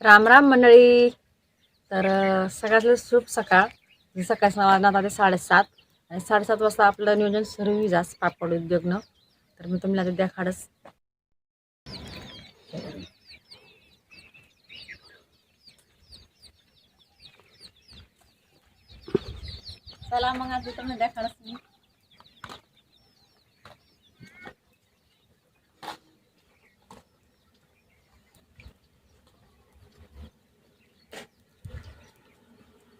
राम राम मंडळी. तर सगळ्यातलं शुभ सकाळ. सकाळ वाजणार आता ते साडेसात. आणि साडेसात वाजता आपलं नियोजन सुरू होईल जास्त पापड उद्योगनं. तर मी तुम्हाला ते देखाडच चला मग आता तुम्ही देखाडस मी.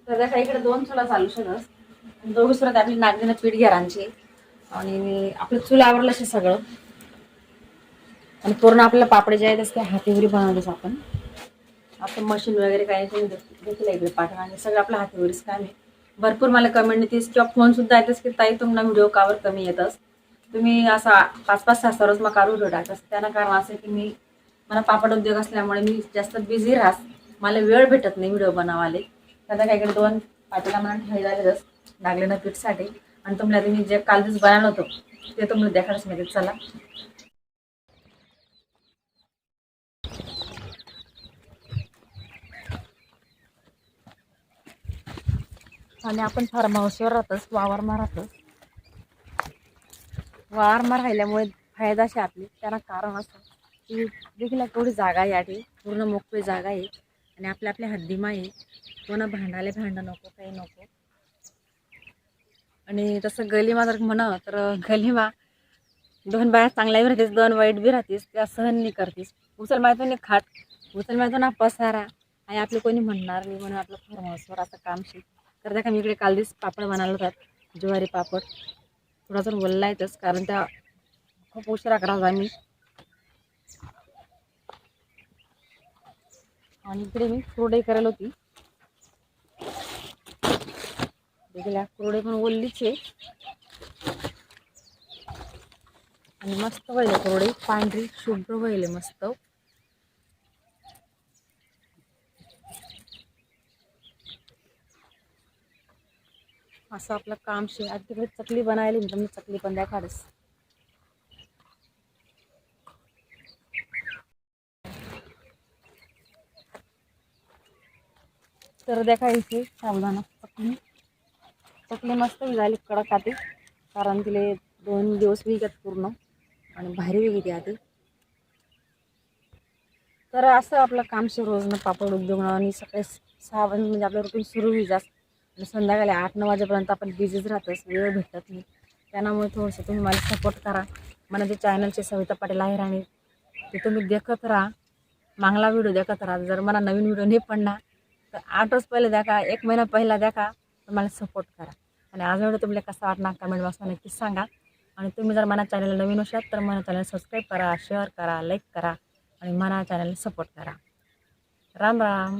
तर काही इकडे दोन चुला चालू शकत दोघं सुरत आपली नागलीनं पीठ घ्यारांची आणि आपलं चूल आवरलं असे सगळं. आणि पूर्ण आपल्याला पापडे जे आहेत ते हातीवरी बनवलेच आपण. आपण मशीन वगैरे काही नाही देखील इकडे पाठवा. आणि सगळं आपलं हातीवरीच काम आहे. भरपूर मला कमेंट येतेस किंवा फोन सुद्धा येतेस की ताई तुम्हाला व्हिडिओ कावर कमी येतच तुम्ही असा पाच पाच सहा रोज मग काढून व्हिडिओ टाकत. त्यानं कारण असं आहे की मी मला पापड उद्योग असल्यामुळे मी जास्त बिझी राहस मला वेळ भेटत नाही व्हिडिओ बनवायला. त्याचा काय दोन पाटीला म्हणून ठेवलेलंच लागलेलं पीठसाठी. आणि तुम्हाला मी जे काल दिवस बनवलं होतं ते तुम्हाला देखायलाच मिळेल म्हणजे, चला. आणि आपण फार्म हाऊसवर राहतोच वावरमा राहतो. वावरमा राहिल्यामुळे फायदा असे आपली त्याला कारण असं की देखील थोडी जागा आहे याठी पूर्ण मोकळी जागा आहे. आणि आपल्या आपल्या हद्दीमा आहे कोणा भांडाले भांडं नको काही नको. आणि तसं गलीमा जर म्हणा तर गलीमा दोन बाया चांगल्या बी राहतेस दोन वाईट बी राहतेस त्या सहन नाही करतेस. उचल माहिती खात उचल माहिती ना पसारा. आणि आपलं कोणी म्हणणार नाही म्हणून आपलं फार्म असं काम शिक तर त्या का? मी इकडे काल दिस पापड बनवलं होतात ज्वारी पापड. थोडा जर बोलला येतच कारण त्या खूप उशिरा करा आम्ही आणि इकडे मी कुरडई करायला होती. वेगळ्या कुरडे पण ओललीच आहे आणि मस्त व्हायला कुरडे पांढरी शुभ्र व्हायले मस्त असं आपलं काम शे आणि तिकडे चकली बनायली म्हणजे मी चकली पण द्या काढस तर देखा इथे सावधान चकली चकली मस्त झाली कडक आते कारण तिले दोन दिवस विकत पूर्ण आणि भारी वेगळी आधी तर असं आपलं काम सुरू होतं पापड उद्योग आणि सकाळी सहा वाजता म्हणजे आपलं रुटीन सुरू होईल जास्त आणि संध्याकाळी आठ नऊ वाजेपर्यंत आपण बिझीच राहतोच वेळ भेटत नाही. त्यामुळे थोडंसं तुम्ही मला सपोर्ट करा. मला जे चॅनलचे सविता पाटील आहे राणी ते तुम्ही देखत राहा. मागला व्हिडिओ देखत राहा. जर मला नवीन व्हिडिओ नाही पडणार तर आठ रोज पहिले द्या एक महिना पहिला द्या का तर मला सपोर्ट करा. आणि आज व्हिडिओ तुम्हाला कसा वाटणार कमेंट बॉक्समध्ये नक्कीच सांगा. आणि तुम्ही जर मला चॅनलला नवीन असाल तर मला चॅनल सबस्क्राईब करा शेअर करा लाईक करा आणि मला चॅनलला सपोर्ट करा. राम राम.